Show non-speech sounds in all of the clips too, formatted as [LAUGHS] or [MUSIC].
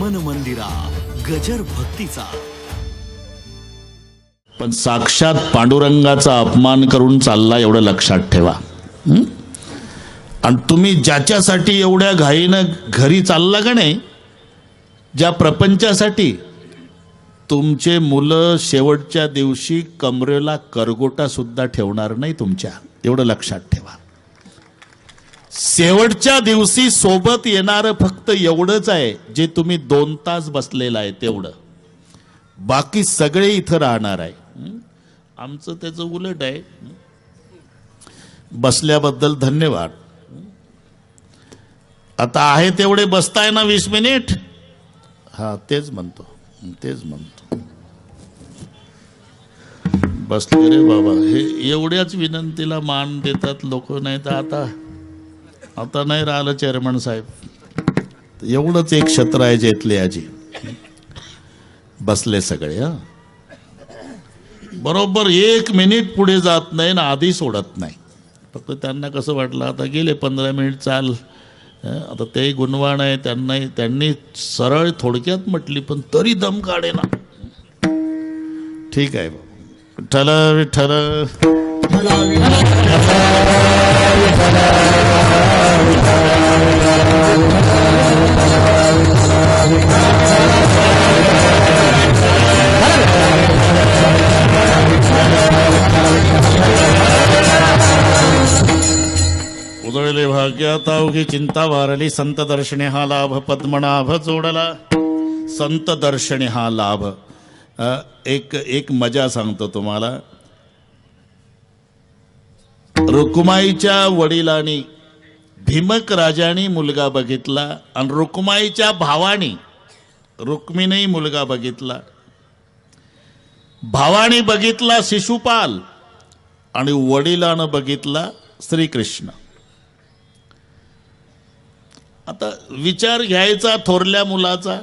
मन मंदिरा गजर भक्तीचा. पण साक्षात पांडुरंगाचा अपमान करून चालला एवढं लक्षात ठेवा. आणि तुम्ही ज्याच्यासाठी एवढ्या घाईनं घरी चालला का नाही ज्या प्रपंचासाठी तुमचे मुलं शेवटच्या दिवशी कमरेला करगोटा सुद्धा ठेवणार नाही तुमच्या. एवढं लक्षात ठेवा. शेवटच्या दिवशी सोबत येणारं फक्त एवढंच आहे जे तुम्ही दोन तास बसलेलं आहे तेवढं. बाकी सगळे इथं राहणार आहे. आमचं त्याचं उलट आहे. बसल्याबद्दल धन्यवाद. आता आहे तेवढे बसताय ना वीस मिनिट? हा तेच म्हणतो. तेच म्हणतो. बसले रे बाबा हे एवढ्याच विनंतीला मान देतात लोक नाही तर आता आता नाही राहिलं चेअरमन साहेब. एवढंच एक क्षेत्र आहे जेथले आजी. बसले सगळे हा. बरोबर एक मिनिट पुढे जात नाही ना आधी सोडत नाही. फक्त त्यांना कसं वाटलं आता गेले पंधरा मिनिट चाल. आता ते गुणवान आहे त्यांना त्यांनी सरळ थोडक्यात म्हटली पण तरी दम काढे ना. ठीक आहे ठर विठ्ठल उदळले भाग्या तावगी चिंता वारली संत दर्शने हा लाभ पद्मनाभ जोडला. संत दर्शने हा लाभ. एक एक मजा सांगतो तुम्हाला. रुक्माईच्या वडिलांनी भीमक राजाने मुलगा बघितला आणि रुक्माईच्या भावानी रुक्मिणी मुलगा बघितला. भावाने बघितला शिशुपाल आणि वडिलानं बघितला श्रीकृष्ण. आता विचार घ्यायचा थोरल्या मुलाचा.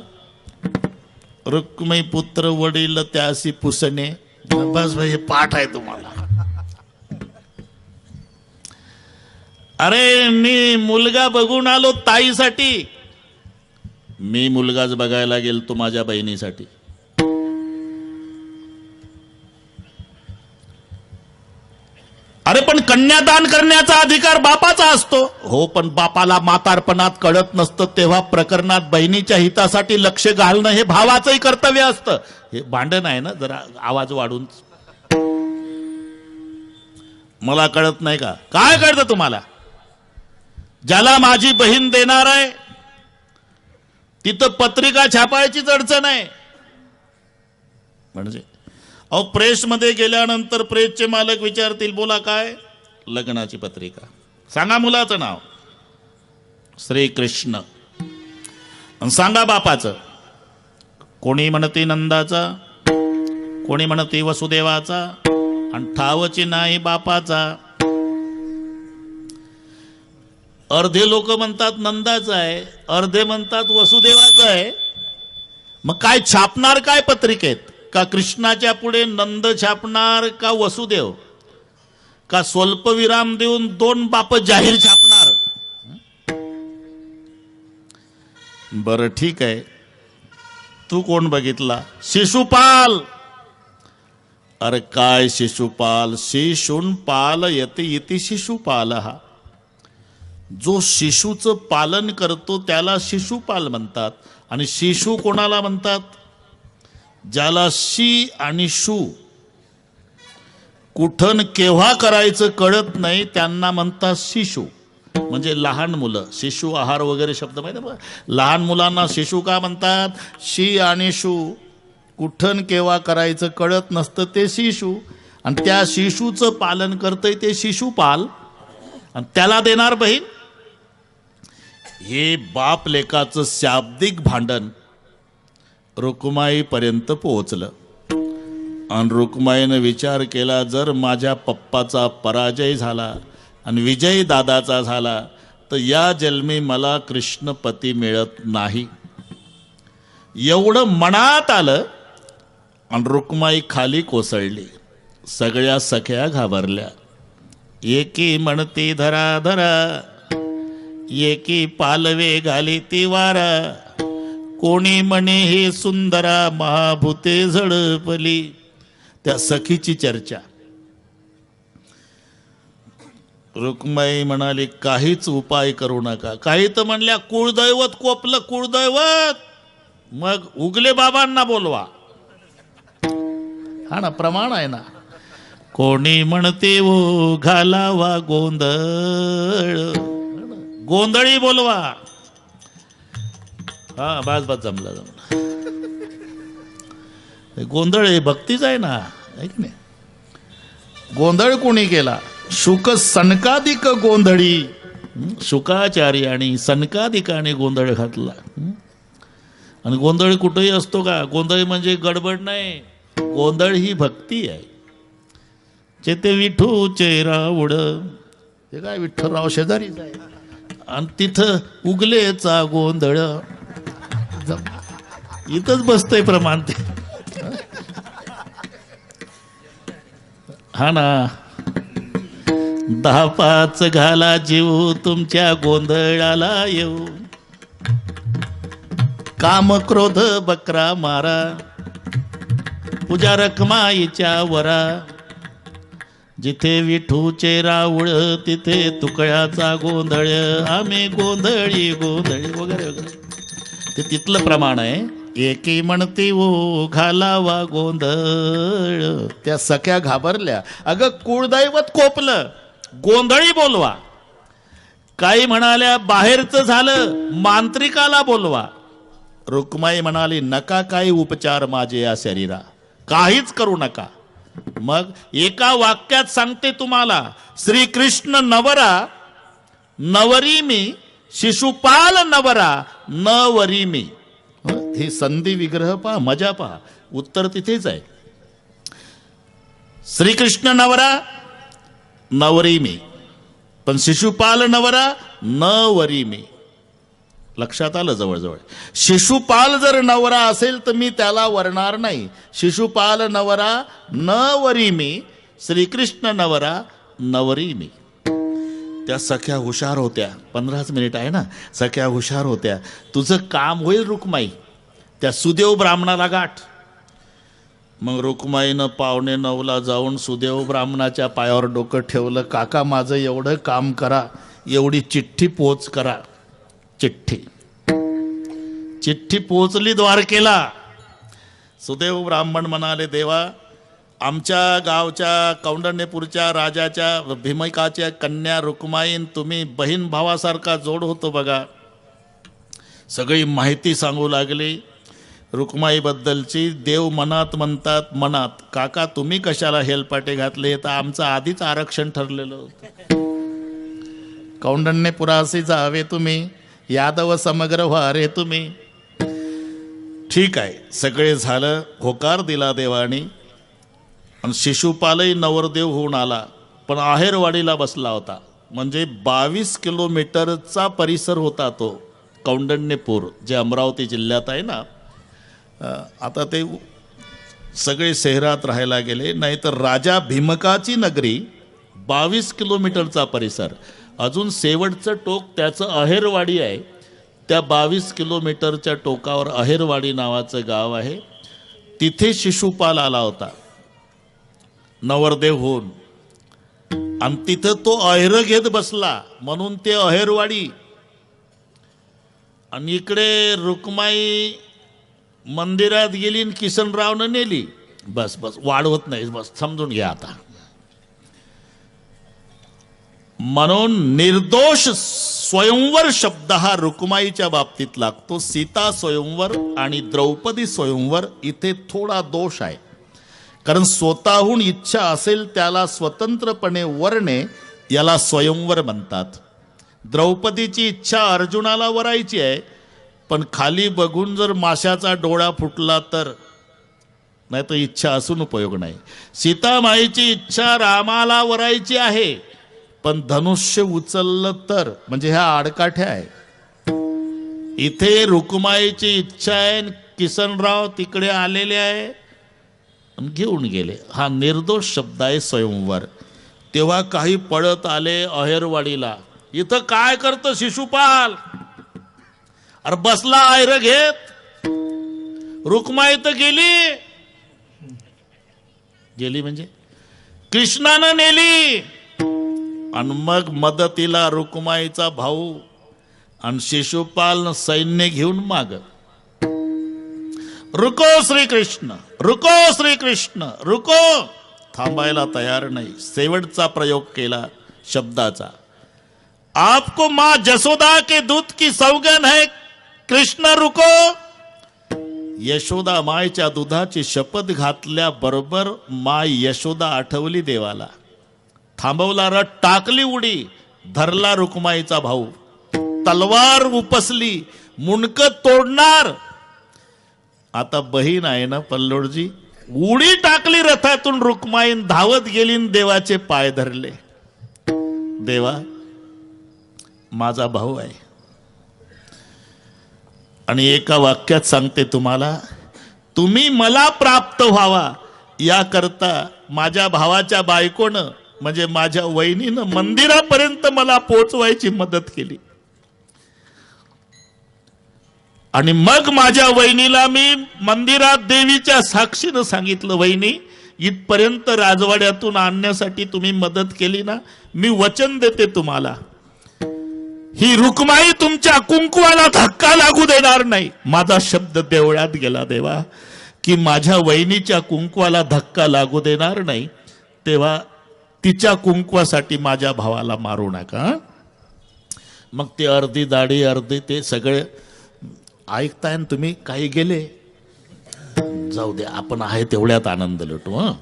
रुक्मी पुत्र वडील त्यासी पुसणे. बस हे पाठ आहे तुम्हाला. अरे मी मुलगा बघून आलो ताईसाठी. मी मुलगाच बघायला गेलतो माझ्या बहिणीसाठी. अरे पण कन्यादान करण्याचा अधिकार बापाचा असतो. हो पण बापाला मातारपणात कळत नसतं तेव्हा प्रकरणात बहिणीच्या हितासाठी लक्ष घालणं हे भावाचंही कर्तव्य असतं. हे भांडण आहे ना जरा आवाज वाढून. मला कळत नाही का? काय कळतं तुम्हाला? ज्याला माझी बहीण देणार आहे तिथं पत्रिका छापायचीच अडचण आहे. म्हणजे अहो प्रेसमध्ये गेल्यानंतर प्रेसचे मालक विचारतील बोला काय? लग्नाची पत्रिका. सांगा मुलाचं नाव. श्रीकृष्ण. सांगा बापाचं. कोणी म्हणते नंदाचा? कोणी म्हणते वसुदेवाचा? आणि ठावची नाही बापाचा. अर्धे लोक म्हणतात नंदाचं आहे अर्धे म्हणतात वसुदेवाचं आहे. मग काय छापणार काय पत्रिकेत? का कृष्णाच्या पुढे नंद छापणार का वसुदेव? का स्वल्पविराम देऊन दोन बाप जाहीर छापणार? बर ठीक आहे. तू कोण बघितला? शिशुपाल. अरे काय शिशुपाल? शिशून पाल येते इति शिशुपाल हा. जो शिशूचं पालन करतो त्याला शिशुपाल म्हणतात. आणि शिशू कोणाला म्हणतात? ज्याला शी आणि शू. कुठन केव्हा करायचं कळत नाही त्यांना म्हणतात शिशू. म्हणजे लहान मुलं. शिशु आहार वगैरे शब्द माहिती बघा. लहान मुलांना शिशु का म्हणतात? शी आणि शू. कुठन केव्हा करायचं कळत नसतं ते शिशू. आणि त्या शिशूचं पालन करतंय ते शिशुपाल. आणि त्याला देणार बहीण? हे बाप लेकाचं शाब्दिक भांडण रुक्माईपर्यंत पोहोचलं. आणि रुक्माईनं विचार केला जर माझ्या पप्पाचा पराजय झाला आणि विजय दादाचा झाला तर या जन्मी मला कृष्णपती मिळत नाही. एवढं मनात आलं आणि रुक्माई खाली कोसळली. सगळ्या सख्या घाबरल्या. एकी म्हणती धरा धरा एकी पालवे घाली ती वारा कोणी म्हणे हे सुंदरा महाभूते झडपली त्या सखीची चर्चा रुक्माई म्हणाली काहीच उपाय करू नका काही तर म्हणल्या कुळदैवत कोपलं कुळदैवत मग उगले बाबांना बोलवा हा ना प्रमाण आहे ना कोणी म्हणते वो घालावा गोंधळ गोंधळी बोलवा. हा बस बस जमला जमला. गोंधळ हे भक्तीच आहे ना ऐक नाही? गोंधळ कोणी केला? शुक सनकाधिक गोंधळी? शुकाचार्य आणि सनकाधिकाने गोंधळ घातला? आणि गोंधळ कुठेही असतो का? गोंधळ म्हणजे गडबड नाही. गोंधळ ही भक्ती आहे. चेते विठू चेहरा उड. ते काय विठ्ठलराव शेजारीच आहे? आणि तिथं उगलेचा गोंधळ. इथंच बसतंय प्रमाण ते. हा ना. दहा पाच घाला जीव तुमच्या गोंधळाला येऊ. काम क्रोध बकरा मारा. पूजा रखमाईच्या वरा. जिथे विठूचे राऊळ तिथे तुकळ्याचा गोंधळ. आम्ही गोंधळी गोंधळी वगैरे वगैरे. ते तिथलं प्रमाण आहे. एकी म्हणती ओ घालावा गोंधळ. त्या सख्या घाबरल्या. अगं कुळदैवत कोपलं. गोंधळी बोलवा. काही म्हणाल्या बाहेरचं झालं मांत्रिकाला बोलवा. रुक्माई म्हणाली नका काही उपचार माझे या शरीरा. काहीच करू नका. मग एका वाक्यात सांगते तुम्हाला श्रीकृष्ण नवरा नवरी मी शिशुपाल नवरा नवरी मी. हे संधी विग्रह पहा मजा पहा. उत्तर तिथेच आहे. श्रीकृष्ण नवरा नवरी मी. पण शिशुपाल नवरा नवरी मी. लक्षात आलं जवळजवळ. शिशुपाल जर नवरा असेल तर मी त्याला वरणार नाही. शिशुपाल नवरा नवरी मी. श्रीकृष्ण नवरा नवरी मी. त्या सख्या हुशार होत्या. पंधराच मिनिट आहे ना? सख्या हुशार होत्या. तुझं काम होईल रुक्माई. त्या सुदेव ब्राह्मणाला गाठ. मग रुक्माईनं पावणे नऊला जाऊन सुदेव ब्राह्मणाच्या पायावर डोकं ठेवलं काका माझं एवढं काम करा. एवढी चिठ्ठी पोच करा. चिठ्ठी. चिठ्ठी पोचली द्वारकेला. सुदेव ब्राह्मण म्हणाले देवा आमच्या गावच्या कौंडण्यपूरच्या राजाच्या भीमिकाच्या कन्या रुक्माईन तुम्ही बहीण भावासारखा जोड होतो बघा. सगळी माहिती सांगू लागली. रुक्माईबद्दलची देव मनात म्हणतात मनात काका तुम्ही कशाला हेलपाटे घातले? तर आमचं आधीच आरक्षण ठरलेलं होतं. कौंडण्यपुरासी जावे तुम्ही. यादव समग्र व्हा रे तुम्ही. ठीक आहे सगळे झालं होकार दिला देवानी. आणि शिशुपालही नवरदेव होऊन आला पण आहेरवाडीला बसला होता. म्हणजे बावीस किलोमीटरचा परिसर होता तो कौंडण्यपूर जे अमरावती जिल्ह्यात आहे ना. आता ते सगळे शहरात राहायला गेले नाहीतर राजा भीमकाची नगरी बावीस किलोमीटरचा परिसर. अजून शेवटचं टोक त्याचं अहेरवाडी आहे. त्या बावीस किलोमीटरच्या टोकावर अहेरवाडी नावाचं गाव आहे. तिथे शिशुपाल आला होता. नवरदेव होऊन. आणि तिथं तो अहेर घेत बसला. म्हणून ते अहेरवाडी. आणि इकडे रुक्माई मंदिरात गेली आणि किसनरावनं नेली. बस बस वाढवत नाही. बस समजून घ्या आता. म्हणून निर्दोष स्वयंवर शब्द हा रुक्माईच्या बाबतीत लागतो. सीता स्वयंवर आणि द्रौपदी स्वयंवर इथे थोडा दोष आहे. कारण स्वतःहून इच्छा असेल त्याला स्वतंत्रपणे वरणे याला स्वयंवर म्हणतात. द्रौपदीची इच्छा अर्जुनाला वरायची आहे. पण खाली बघून जर माशाचा डोळा फुटला तर नाही तर इच्छा असून उपयोग नाही. सीतामाईची इच्छा रामाला वरायची आहे. पण धनुष्य उचललं तर म्हणजे ह्या आडकाठ्या आहे. इथे रुक्माईची इच्छा आहे किसनराव तिकडे आलेले आहे. घेऊन गेले. हा निर्दोष शब्द आहे स्वयंवर. तेव्हा काही पळत आले अहेरवाडीला. इथं काय करतं शिशुपाल? अरे बसला आयर घेत. रुक्माई तर गेली. गेली म्हणजे? कृष्णानं नेली. आणि मग मदतीला रुक्माईचा भाऊ आणि शिशुपाल सैन्य घेऊन माग. रुको श्रीकृष्ण रुको श्रीकृष्ण रुको. थांबायला तयार नाही. शेवटचा प्रयोग केला शब्दाचा. आपको मां जसोदा के दूध की सौगन है कृष्ण रुको. यशोदा मायच्या दुधाची शपथ घातल्याबरोबर माय यशोदा आठवली देवाला. थांबवला रथ टाकली उडी धरला रुक्माईचा भाऊ. तलवार उपसली मुंडक तोडणार. आता बहीण आहे ना पल्लोडजी उडी टाकली रथातून रुक्माईन धावत गेली देवाचे पाय धरले. देवा माझा भाऊ आहे. आणि एका वाक्यात सांगते तुम्हाला तुम्ही मला प्राप्त व्हावा याकरता माझ्या भावाच्या बायकोनं म्हणजे माझ्या वहिनीनं मंदिरापर्यंत मला पोचवायची मदत केली. आणि मग माझ्या वहिनीला मी मंदिरात देवीच्या साक्षीनं सांगितलं वहिनी इथपर्यंत राजवाड्यातून आणण्यासाठी तुम्ही मदत केली ना मी वचन देते तुम्हाला. ही रुक्माई तुमच्या कुंकवाला धक्का लागू देणार नाही. माझा शब्द देवळात गेला देवा की माझ्या वहिनीच्या कुंकवाला धक्का लागू देणार नाही. तेव्हा तिच्या कुंकवासाठी माझ्या भावाला मारू नका मग ते अर्धी दाढी अर्धी ते सगळे ऐकताय न तुम्ही काही गेले? जाऊ दे आपण आहे तेवढ्यात आनंद लुटू हां?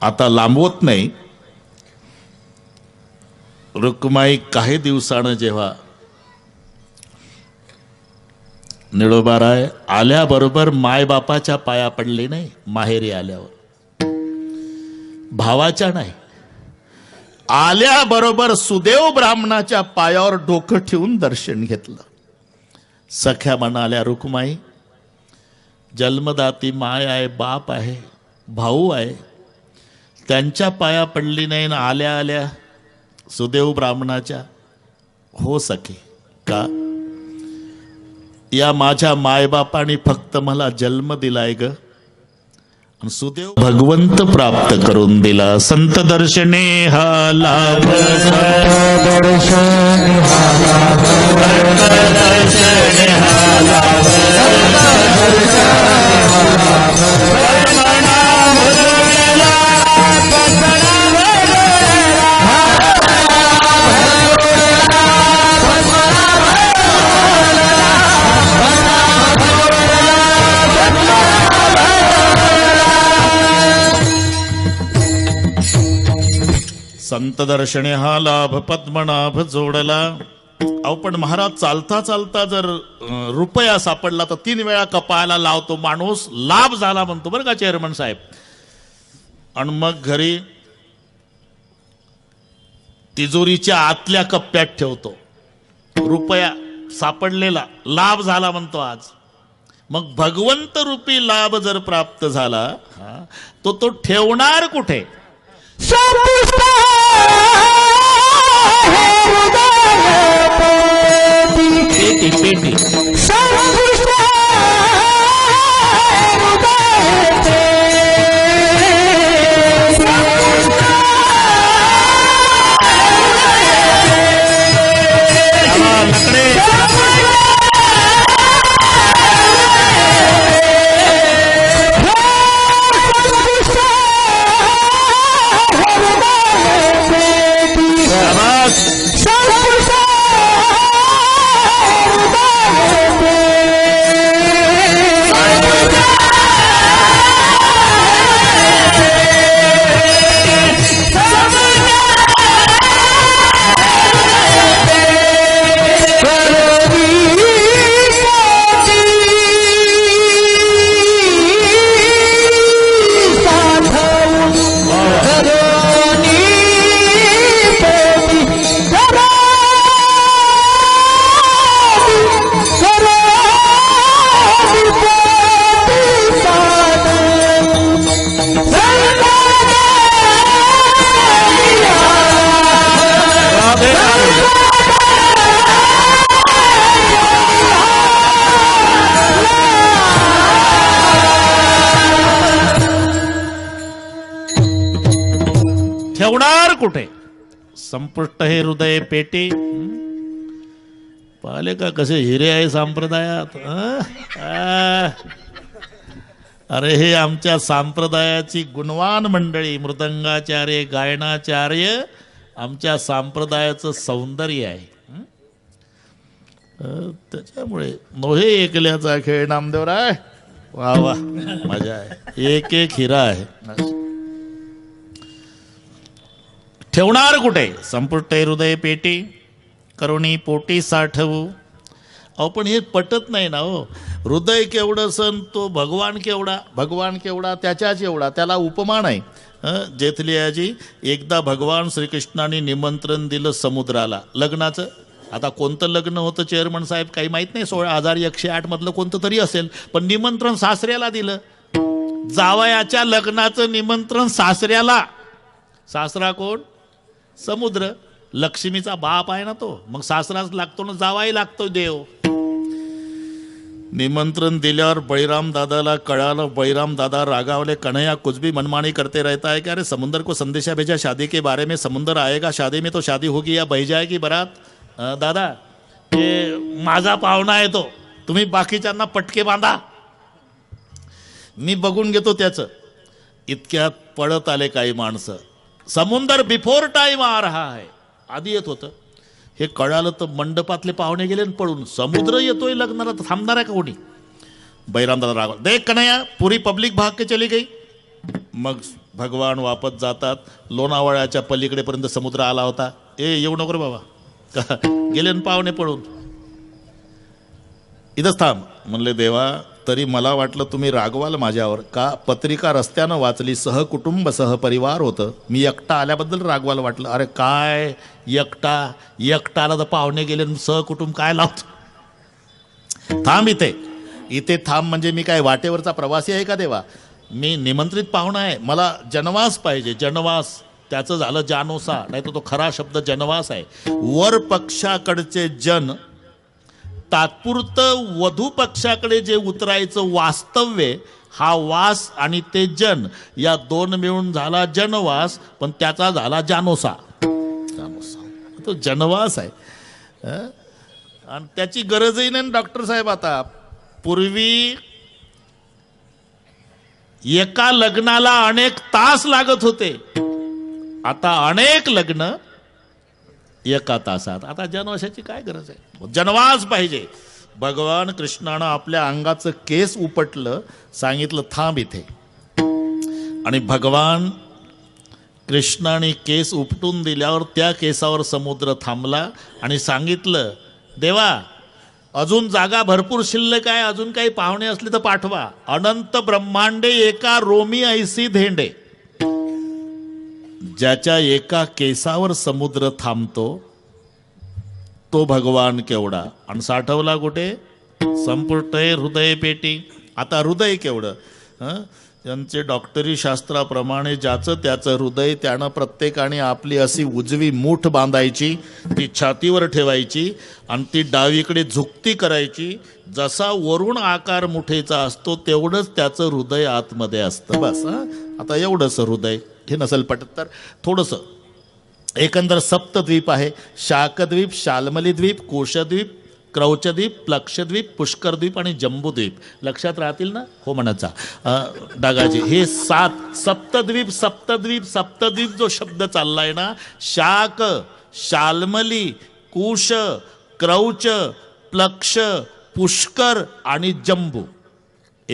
आता लांबवत नाही. रुक्माई काही दिवसानं जेव्हा निळोबाराय आल्याबरोबर मायबापाच्या पाया पडले नाही माहेरी आल्यावर. भावाच्या नाही. आल्याबरोबर सुदेव ब्राह्मणाच्या पायावर डोकं ठेवून दर्शन घेतलं. सख्या म्हणाल्या रुक्माई जन्मदाती माय आहे बाप आहे भाऊ आहे. त्यांच्या पाया पडली नाही ना आल्या आल्या सुदेव ब्राह्मणाच्या हो सखे का? या माझ्या मायबापाने फक्त मला जन्म दिलाय ग. सुदेव भगवंत प्राप्त करून दिला संत दर्शने हा लाभ संत दर्शने हा लाभ पद्मनाभ जोडला. अहो पण महाराज चालता चालता जर रुपया सापडला तर तीन वेळा कपाळाला लावतो माणूस लाभ झाला म्हणतो बरं का चेअरमन साहेब. आणि मग घरी तिजोरीच्या आतल्या कप्प्यात ठेवतो. रुपया सापडलेला लाभ झाला म्हणतो आज. मग भगवंत रूपी लाभ जर प्राप्त झाला हा, तो तो ठेवणार कुठे? पेटी पेटी। ठेवणार कुठे? संपुष्ट हे हृदय पेटी. पाहिले का कसे हिरे आहे संप्रदायात अरे हे आमच्या संप्रदायाची गुणवान मंडळी मृदंगाचार्य गायनाचार्य आमच्या संप्रदायाचं सौंदर्य आहे. त्याच्यामुळे नोहे एकल्याचा खेळ नामदेवराय. वा वा मजा आहे. एक एक हिरा आहे. ठेवणार कुठे? संपुष्ट हृदय पेटी करुणी पोटी साठवू. अहो पण हे पटत नाही ना हो. हृदय केवढं सण तो भगवान केवढा भगवान केवढा त्याच्याच एवढा त्याला उपमान आहे हं, जेथलियाजी एकदा भगवान श्रीकृष्णाने निमंत्रण दिलं समुद्राला. लग्नाचं? आता कोणतं लग्न होतं चेअरमन साहेब काही माहीत नाही सोळा हजार एकशे आठमधलं कोणतं तरी असेल. पण निमंत्रण सासऱ्याला दिलं. जावयाच्या लग्नाचं निमंत्रण सासऱ्याला. सासरा कोण? समुद्र लक्ष्मीचा बाप आहे ना तो. मग सासराच लागतो ना जावाही लागतो देव. निमंत्रण दिल्यावर बळीराम दादाला कळालं बळीराम दादा रागावले कन्हैया कुछ भी मनमानी करते रहता है कि अरे समुंदर को संदेशा भेजा शादी के बारे में समुंदर आएगा शादी में तो शादी होगी या बही जाएगी बरात? दादा ते माझा पाहुणा आहे तो. तुम्ही बाकीच्यांना पटके बांधा. मी बघून घेतो त्याचं. इतक्यात पळत आले काही माणसं. समुंदर बिफोर टाइम आ रहा है. आधी येत होतं. हे कळालं तर मंडपातले पाहुणे गेले पळून समुद्र येतोय लग्नाला. तर थांबणार आहे का कोणी? बैरामदाला राग देख कन्हैया पुरी पब्लिक भाग के चली गई. मग भगवान वापस जातात. लोणावळ्याच्या पलीकडेपर्यंत समुद्र आला होता. ए येऊ नको बाबा. का [LAUGHS] गेले पाहुणे पळून. इथंच थांब. म्हणले देवा तरी मला वाटलं तुम्ही रागवाल माझ्यावर. का? पत्रिका रस्त्यानं वाचली सहकुटुंब सहपरिवार होतं. मी एकटा आल्याबद्दल रागवाल वाटलं. अरे काय? एकटा? एकटा आला तर पाहुणे गेले सहकुटुंब काय लावतो? थांब इथे. इथे थांब म्हणजे मी काय वाटेवरचा प्रवासी आहे का देवा? मी निमंत्रित पाहुणा आहे. मला जनवास पाहिजे. जनवास. त्याचं झालं जानोसा. नाही तर तो खरा शब्द जनवास आहे. वर पक्षाकडचे जन तात्पुरतं वधू पक्षाकडे जे उतरायचं वास्तव्य हा वास आणि ते जन या दोन मिळून झाला जनवास पण त्याचा झाला जानोसा. जानोसा. तो जनवास आहे. आणि त्याची गरजही नाही डॉक्टर साहेब आता. पूर्वी एका लग्नाला अनेक तास लागत होते. आता अनेक लग्न एका तासात. आता जनवासाची काय गरज आहे? जनवास पाहिजे. भगवान कृष्णानं आपल्या अंगाचं केस उपटलं सांगितलं थांब इथे. आणि भगवान कृष्णाने केस उपटून दिल्यावर त्या केसावर समुद्र थांबला आणि सांगितलं देवा अजून जागा भरपूर शिल्लक आहे अजून काही पाहुणे असले तर पाठवा. अनंत ब्रह्मांडे एका रोमी ऐसी धेंडे. ज्याच्या एका केसावर समुद्र थांबतो तो भगवान केवढा? आणि साठवला कुठे? संपुष्ट हृदय पेटी. आता हृदय केवढं? हं? त्यांचे डॉक्टरी शास्त्राप्रमाणे ज्याचं त्याचं हृदय त्यानं प्रत्येकाने आपली अशी उजवी मूठ बांधायची ती छातीवर ठेवायची आणि ती डावीकडे झुकती करायची. जसा वरुण आकार मुठेचा असतो तेवढंच त्याचं हृदय आतमध्ये असतं. बस आता एवढंच हृदय. हे नसेल पटत. तर थोडंसं. एकंदर सप्तद्वीप आहे. शाकद्वीप शालमली द्वीप कोशद्वीप क्रौचद्वीप प्लक्षद्वीप पुष्करद्वीप आणि जम्बूद्वीप. लक्षात राहतील ना? हो म्हणाचा डागाजी हे सात सप्तद्वीप सप्तद्वीप सप्तद्वीप जो शब्द चालला आहे ना शाक शालमली कुश क्रौच प्लक्ष पुष्कर आणि जम्बू.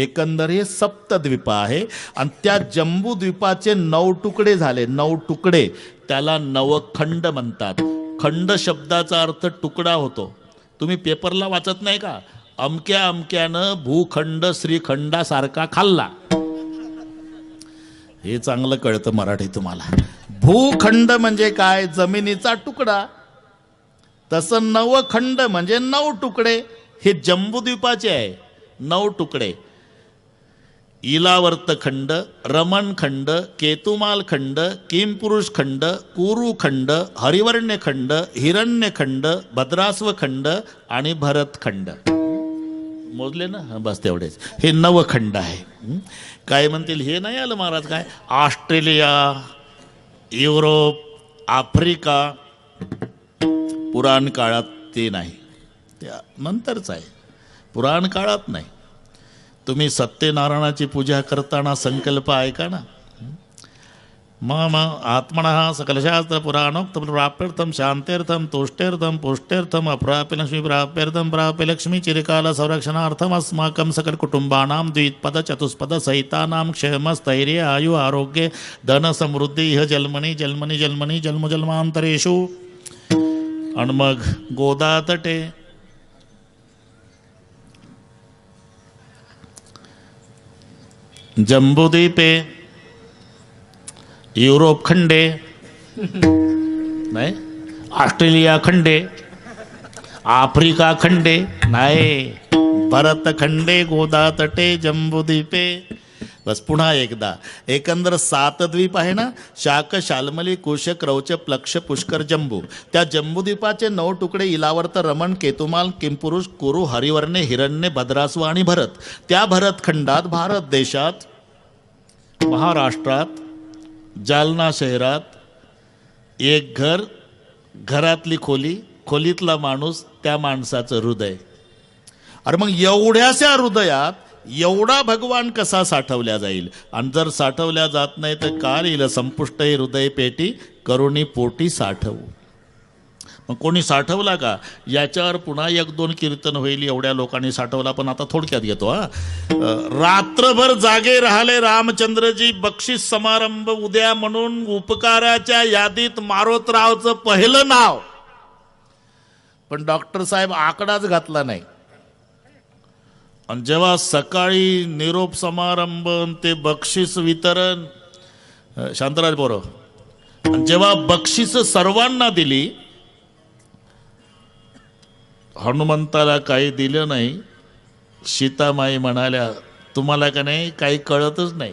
एकंदर हे सप्तद्वीप आहे. आणि त्या जम्बूद्वीपाचे नऊ तुकडे झाले. नऊ तुकडे त्याला नवखंड म्हणतात. खंड शब्दाचा अर्थ तुकडा होतो. तुम्ही पेपरला वाचत नाही का? अमक्या अमक्यानं भूखंड श्रीखंडासारखा खाल्ला. हे चांगलं कळतं मराठी तुम्हाला. भूखंड म्हणजे काय? जमिनीचा तुकडा. तसं नवखंड म्हणजे नऊ तुकडे. हे जम्बूद्वीपाचे आहे. नऊ तुकडे इलावर्त खंड रमण खंड केतुमाल खंड किमपुरुष खंड इलावर्तखंड खंड केतुमालखंड खंड कुरुखंड खंड हिरण्यखंड भद्रास्वखंड आणि भरतखंड मोजले ना बस तेवढेच हे नवखंड आहे काय म्हणतील हे नाही आलं महाराज काय ऑस्ट्रेलिया युरोप आफ्रिका पुराण काळात ते नाही त्या नंतरच आहे पुराण काळात नाही तुम्ही सत्यनारायणाची पूजा करताना संकल्प ऐका ना? मम आत्मन सकलशास्त्र पुराणोक्त प्राप्यर्थम शांत्यर्थम तुष्टेर्थम पुष्टेर्थम अप्राप्य लक्ष्मी प्राप्यर्थम प्राप्य लक्ष्मी चिरकाल संरक्षणार्थम अस्माकं सकल कुटुंबानां द्विपद चतुष्पद सहितानां क्षेम स्थैर्य आयु आरोग्य धन समृद्धी ह जन्मनी जन्मनी जन्मनी जन्म जन्मांतरेषु आणि मग गोदातटे जम्बूद्वीपे युरोप खंडे नाही ऑस्ट्रेलिया खंडे आफ्रिका खंडे नाही भरत खंडे गोदा तटे जम्बूद्वीपे बस पुन्हा एकदा. एकंदर सात द्वीप आहे ना? शाक शालमली कुश क्रौच प्लक्ष पुष्कर जम्बू. त्या जम्बूद्वीपाचे नऊ तुकडे इलावर्त रमण केतुमाल किमपुरुष कुरु हरिवर्णे हिरण्य भद्रासव आणि भरत. त्या भरतखंडात भारत देशात महाराष्ट्रात जालना शहरात एक घर घरातली खोली खोलीतला माणूस त्या माणसाचं हृदय. अरे मग एवढ्याशा हृदयात एवढा भगवान कसा साठवल्या जाईल? आणि जर साठवल्या जात नाही तर काल येईल संपुष्ट हृदय पेटी करुणी पोटी साठवू. मग कोणी साठवला का? याच्यावर पुन्हा एक दोन कीर्तन होईल एवढ्या लोकांनी साठवला पण आता थोडक्यात घेतो हा. रात्रभर जागे राहिले रामचंद्रजी बक्षीस समारंभ उद्या म्हणून उपकाराच्या यादीत मारोतरावचं पहिलं नाव. पण डॉक्टर साहेब आकडाच घातला नाही. आणि जेव्हा सकाळी निरोप समारंभ ते बक्षीस वितरण शांतराज बोरो आणि जेव्हा बक्षीस सर्वांना दिली हनुमंताला काही दिलं नाही सीतामाई म्हणाल्या तुम्हाला का नाही? काही कळतच नाही.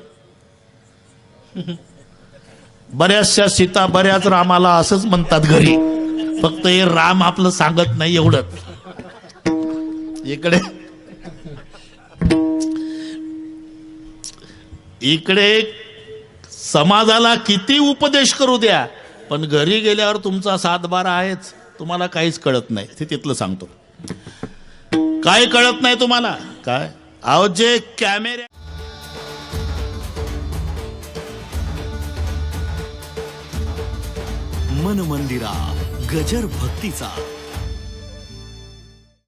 [LAUGHS] बऱ्याचशा सीता बऱ्याच रामाला असंच म्हणतात घरी. फक्त हे राम आपलं सांगत नाही एवढंच इकडे इकडे समाजाला किती उपदेश करू द्या पण घरी गेल्यावर तुमचा सातबारा आहेच तुम्हाला काहीच कळत नाही. ते तिथलं सांगतो. काय कळत नाही तुम्हाला? काय? अहो जे कॅमेरे मन मंदिरा गजर भक्तीचा.